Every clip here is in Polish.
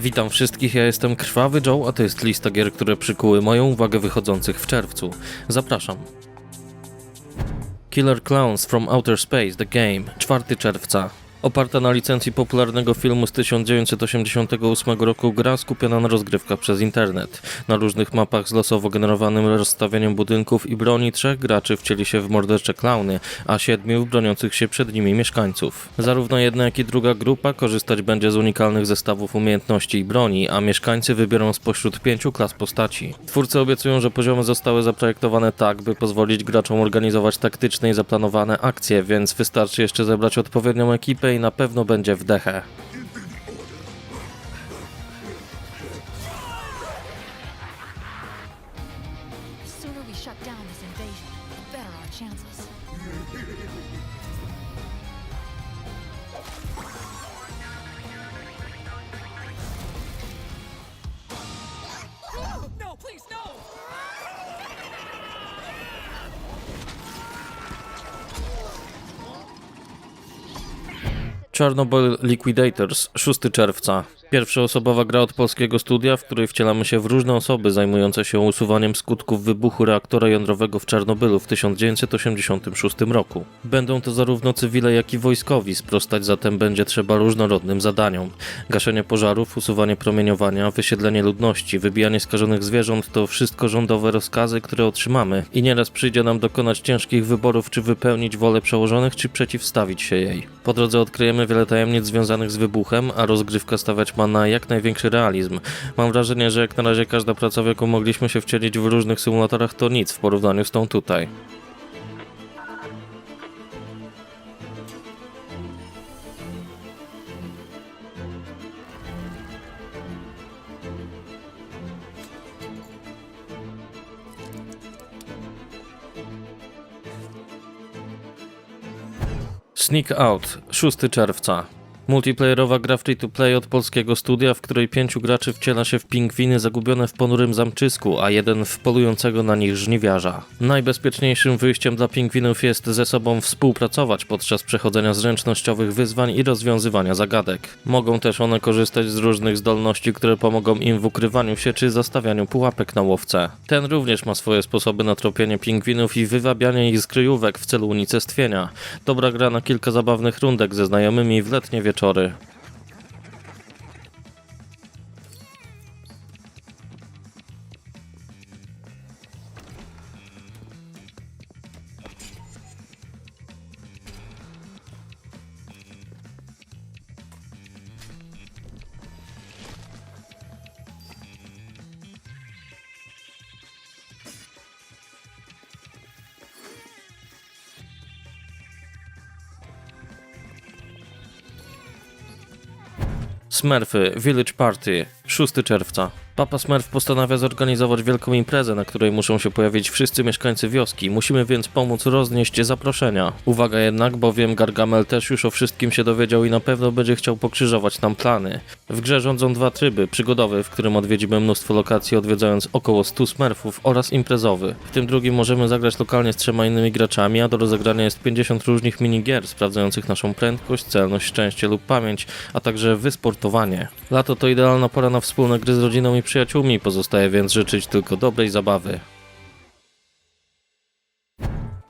Witam wszystkich, ja jestem Krwawy Joe, a to jest lista gier, które przykuły moją uwagę wychodzących w czerwcu. Zapraszam. Killer Clowns from Outer Space The Game, 4 czerwca. Oparta na licencji popularnego filmu z 1988 roku, gra skupiona na rozgrywkach przez internet. Na różnych mapach z losowo generowanym rozstawieniem budynków i broni trzech graczy wcieli się w mordercze klauny, a siedmiu broniących się przed nimi mieszkańców. Zarówno jedna, jak i druga grupa korzystać będzie z unikalnych zestawów umiejętności i broni, a mieszkańcy wybiorą spośród pięciu klas postaci. Twórcy obiecują, że poziomy zostały zaprojektowane tak, by pozwolić graczom organizować taktyczne i zaplanowane akcje, więc wystarczy jeszcze zebrać odpowiednią ekipę i na pewno będzie wdechę. Chernobyl Liquidators, 6 czerwca. Pierwszoosobowa gra od polskiego studia, w której wcielamy się w różne osoby zajmujące się usuwaniem skutków wybuchu reaktora jądrowego w Czarnobylu w 1986 roku. Będą to zarówno cywile, jak i wojskowi, sprostać zatem będzie trzeba różnorodnym zadaniom. Gaszenie pożarów, usuwanie promieniowania, wysiedlenie ludności, wybijanie skażonych zwierząt to wszystko rządowe rozkazy, które otrzymamy i nieraz przyjdzie nam dokonać ciężkich wyborów, czy wypełnić wolę przełożonych, czy przeciwstawić się jej. Po drodze odkryjemy wiele tajemnic związanych z wybuchem, a rozgrywka stawiać ma na jak największy realizm. Mam wrażenie, że jak na razie każda praca, w jaką mogliśmy się wcielić w różnych symulatorach, to nic w porównaniu z tą tutaj. Sneak Out, 6 czerwca. Multiplayerowa gra free-to-play od polskiego studia, w której pięciu graczy wciela się w pingwiny zagubione w ponurym zamczysku, a jeden w polującego na nich żniwiarza. Najbezpieczniejszym wyjściem dla pingwinów jest ze sobą współpracować podczas przechodzenia zręcznościowych wyzwań i rozwiązywania zagadek. Mogą też one korzystać z różnych zdolności, które pomogą im w ukrywaniu się czy zastawianiu pułapek na łowce. Ten również ma swoje sposoby na tropienie pingwinów i wywabianie ich z kryjówek w celu unicestwienia. Dobra gra na kilka zabawnych rundek ze znajomymi w letnie wieczory. ta det. Smurfy Village Party 6 czerwca. Papa Smurf postanawia zorganizować wielką imprezę, na której muszą się pojawić wszyscy mieszkańcy wioski. Musimy więc pomóc roznieść zaproszenia. Uwaga jednak, bowiem Gargamel też już o wszystkim się dowiedział i na pewno będzie chciał pokrzyżować nam plany. W grze rządzą dwa tryby: przygodowy, w którym odwiedzimy mnóstwo lokacji, odwiedzając około 100 Smurfów, oraz imprezowy. W tym drugim możemy zagrać lokalnie z trzema innymi graczami, a do rozegrania jest 50 różnych minigier sprawdzających naszą prędkość, celność, szczęście lub pamięć, a także wysportowanie. Lato to idealna pora na wspólne gry z rodziną i przyjaciółmi, pozostaje więc życzyć tylko dobrej zabawy.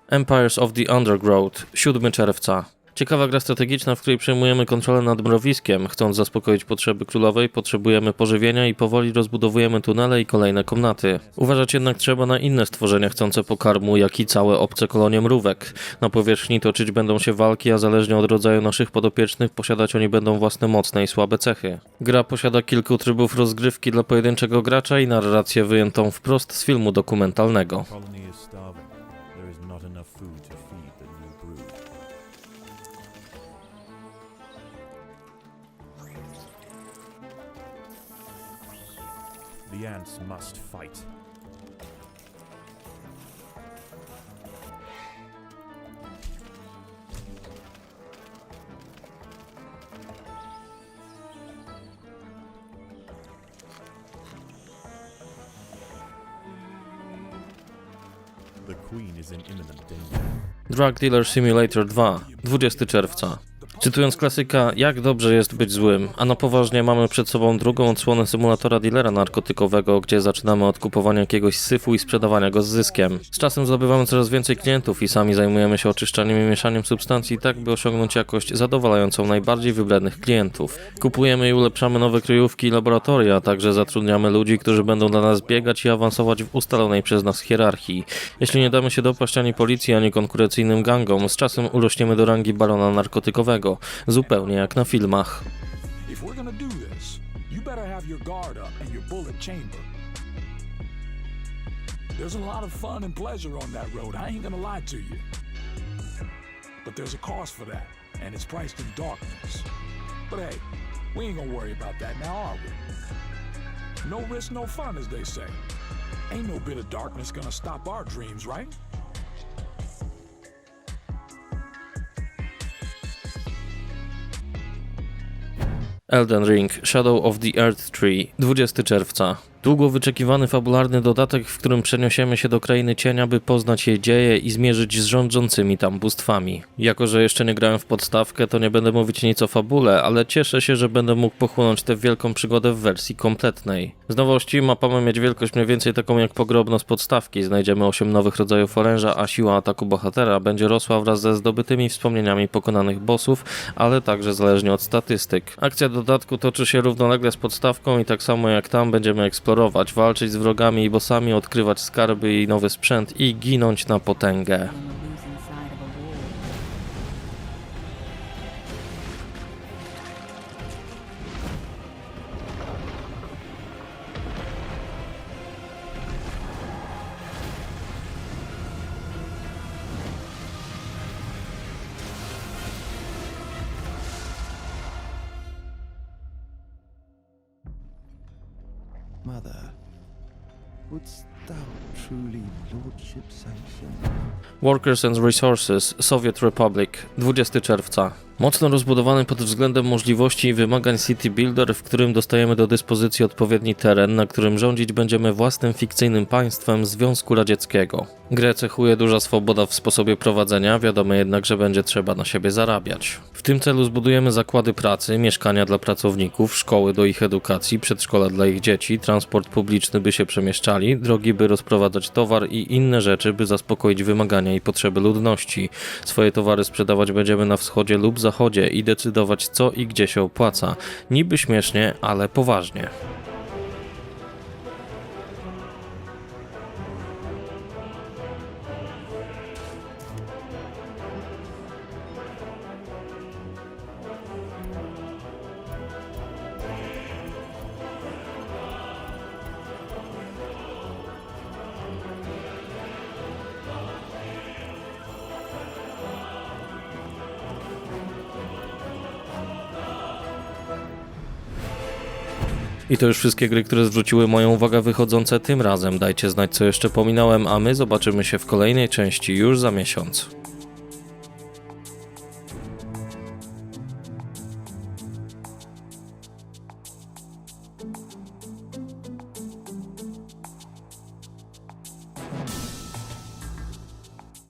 Empires of the Undergrowth, 7 czerwca. Ciekawa gra strategiczna, w której przejmujemy kontrolę nad mrowiskiem. Chcąc zaspokoić potrzeby królowej, potrzebujemy pożywienia i powoli rozbudowujemy tunele i kolejne komnaty. Uważać jednak trzeba na inne stworzenia chcące pokarmu, jak i całe obce kolonie mrówek. Na powierzchni toczyć będą się walki, a zależnie od rodzaju naszych podopiecznych, posiadać oni będą własne mocne i słabe cechy. Gra posiada kilku trybów rozgrywki dla pojedynczego gracza i narrację wyjętą wprost z filmu dokumentalnego. The ants must fight. Drug Dealer Simulator 2, 20 czerwca. Cytując klasyka, jak dobrze jest być złym, a na poważnie mamy przed sobą drugą odsłonę symulatora dealera narkotykowego, gdzie zaczynamy od kupowania jakiegoś syfu i sprzedawania go z zyskiem. Z czasem zdobywamy coraz więcej klientów i sami zajmujemy się oczyszczaniem i mieszaniem substancji tak, by osiągnąć jakość zadowalającą najbardziej wybrednych klientów. Kupujemy i ulepszamy nowe kryjówki i laboratoria, a także zatrudniamy ludzi, którzy będą dla nas biegać i awansować w ustalonej przez nas hierarchii. Jeśli nie damy się dopaść ani policji, ani konkurencyjnym gangom, z czasem urośniemy do rangi barona narkotykowego, zupełnie jak na filmach. There's a lot of fun and pleasure on that road, I ain't gonna lie to you. But there's a cost for that, and it's priced in darkness. But hey, we ain't gonna worry about that now, are we? No risk, no fun, as they say. Ain't no bit of darkness gonna stop our dreams, right? Elden Ring Shadow of the Earth Tree 20 czerwca. Długo wyczekiwany fabularny dodatek, w którym przeniesiemy się do krainy cienia, by poznać jej dzieje i zmierzyć z rządzącymi tam bóstwami. Jako, że jeszcze nie grałem w podstawkę, to nie będę mówić nic o fabule, ale cieszę się, że będę mógł pochłonąć tę wielką przygodę w wersji kompletnej. Z nowości mapa ma mieć wielkość mniej więcej taką jak pogrobno z podstawki. Znajdziemy 8 nowych rodzajów oręża, a siła ataku bohatera będzie rosła wraz ze zdobytymi wspomnieniami pokonanych bossów, ale także zależnie od statystyk. Akcja dodatku toczy się równolegle z podstawką i tak samo jak tam będziemy eksplorować, walczyć z wrogami i bossami, odkrywać skarby i nowy sprzęt i ginąć na potęgę. Mother, wouldst thou truly lordship sanction? Workers and Resources Soviet Republic 20 czerwca. Mocno rozbudowany pod względem możliwości i wymagań City Builder, w którym dostajemy do dyspozycji odpowiedni teren, na którym rządzić będziemy własnym fikcyjnym państwem Związku Radzieckiego. Grę cechuje duża swoboda w sposobie prowadzenia, wiadomo jednak, że będzie trzeba na siebie zarabiać. W tym celu zbudujemy zakłady pracy, mieszkania dla pracowników, szkoły do ich edukacji, przedszkola dla ich dzieci, transport publiczny by się przemieszczali, drogi by rozprowadzać towar i inne rzeczy, by zaspokoić wymagania i potrzeby ludności. Swoje towary sprzedawać będziemy na wschodzie lub zachodzie i decydować co i gdzie się opłaca. Niby śmiesznie, ale poważnie. I to już wszystkie gry, które zwróciły moją uwagę wychodzące tym razem. Dajcie znać, co jeszcze pominąłem, a my zobaczymy się w kolejnej części już za miesiąc.